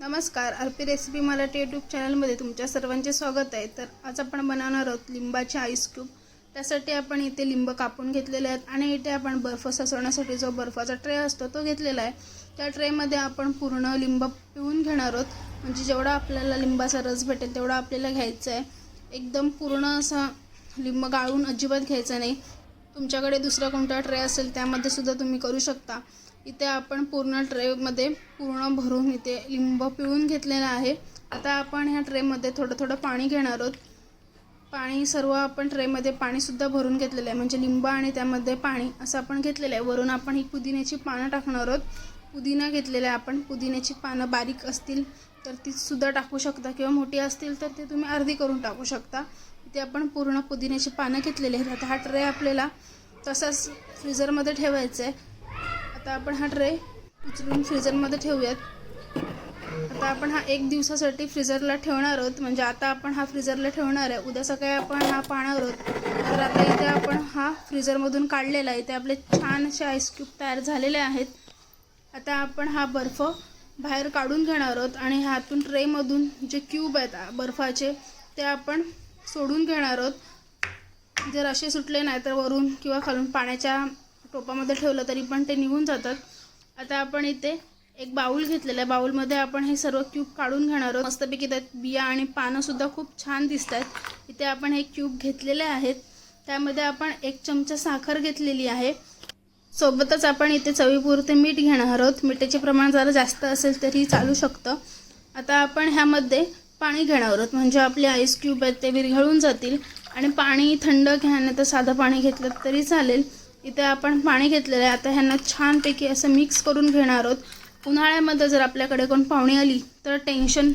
नमस्कार Arpi recipe Marathi YouTube चॅनलमध्ये तुमच्या सर्वांचे स्वागत आहे. तर आज आपण बनवणार आहोत लिंबाचे आईस क्यूब त्यासाठी आपण इथे लिंब कापून घेतलेले आहेत आणि इथे आपण बर्फ ससवण्यासाठी जो बर्फाचा ट्रे असतो तो घेतलेला आहे. त्या ट्रेमध्ये आपण पूर्ण लिंब पिळून घेणार आहोत. म्हणजे जेवढा आपल्याला लिंबाचा रस भेटेल तेवढा आपल्याला घ्यायचा आहे. एकदम पूर्ण असा लिंब गाळून अजिबात घ्यायचा नाही. तुमच्याकडे दुसरा कोणता ट्रे असेल त्यामध्ये सुद्धा तुम्ही करू शकता. इथे आपण पूर्ण ट्रेमध्ये पूर्ण भरून इथे लिंब पिळून घेतलेला आहे. आता आपण ह्या ट्रेमध्ये थोडं थोडं पाणी घेणार आहोत. पाणी सर्व आपण ट्रेमध्ये पाणीसुद्धा भरून घेतलेलं आहे. म्हणजे लिंब आणि त्यामध्ये पाणी असं आपण घेतलेलं आहे. वरून आपण ही पुदिन्याची पानं टाकणार आहोत. पुदिना घेतलेला आहे आपण पुदिन्याची पानं बारीक असतील तर ती सुद्धा टाकू शकता किंवा मोठी असतील तर ते तुम्ही अर्धी करून टाकू शकता. ते आपण पूर्ण पुदिन्याची पानं घेतलेली आहेत. आता हा ट्रे आपल्याला तसाच फ्रीजरमध्ये ठेवायचा आहे. आता आपण हा ट्रे उचलून फ्रीजरमध्ये ठेवूयात. आता आपण हा एक दिवसासाठी फ्रीजरला ठेवणार आहोत. म्हणजे आता आपण हा फ्रीजरला ठेवणार आहे. उद्या सकाळी आपण हा पाहणार आहोत. तर आता इथे आपण हा फ्रीजरमधून काढलेला आहे. इथे आपले छान असे आईस क्यूब तयार झालेले आहेत. आता आपण हा बर्फ बाहेर काढून घेणार आहोत आणि ह्यातून ट्रेमधून जे क्यूब आहेत बर्फाचे ते आपण सोडून घेणार आहोत. जर असे सुटले नाही तर वरून किंवा खालून पाण्याच्या टोपामध्ये ठेवलं तरी पण ते निघून जातात. आता आपण इथे एक बाऊल घेतलेला आहे. बाऊलमध्ये आपण हे सर्व क्यूब काढून घेणार आहोत. मस्तपैकी त्यात बिया आणि पानंसुद्धा खूप छान दिसत आहेत. इथे आपण हे क्यूब घेतलेले आहेत. त्यामध्ये आपण एक चमचा साखर घेतलेली आहे. सोबतच आपण इथे चवीपुरते मीठ घेणार आहोत. मिठाचे प्रमाण जरा जास्त असेल तरी चालू शकतं. आता आपण ह्यामध्ये पाणी घेणार आहोत. म्हणजे आपले आईस क्यूब आहेत ते विरघळून जातील. आणि पाणी थंड घ्या तर साधं पाणी घेतलं तरी चालेल. इथे आपण पाणी घेतलेलं आहे. आता ह्यांना छानपैकी असं मिक्स करून घेणार आहोत. उन्हाळ्यामध्ये जर आपल्याकडे कोण पाहुणी आली तर टेन्शन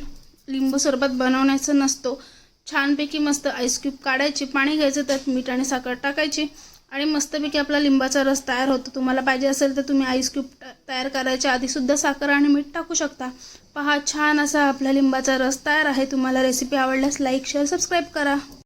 लिंबू सरबत बनवण्याचं नसतो. छानपैकी मस्त आईस क्यूब काढायची पाणी घ्यायचं त्यात मीठ आणि साखर टाकायची. आणि मस्तपैकी आपला लिंबाचा रस तयार होतो. तुम्हाला पाहिजे असेल तर तुम्ही आईस क्यूब तयार करायच्या आधीसुद्धा साखर आणि मीठ टाकू शकता. पहा छान असा आपला लिंबाचा रस तयार आहे. तुम्हाला रेसिपी आवडल्यास लाईक शेअर सबस्क्राईब करा.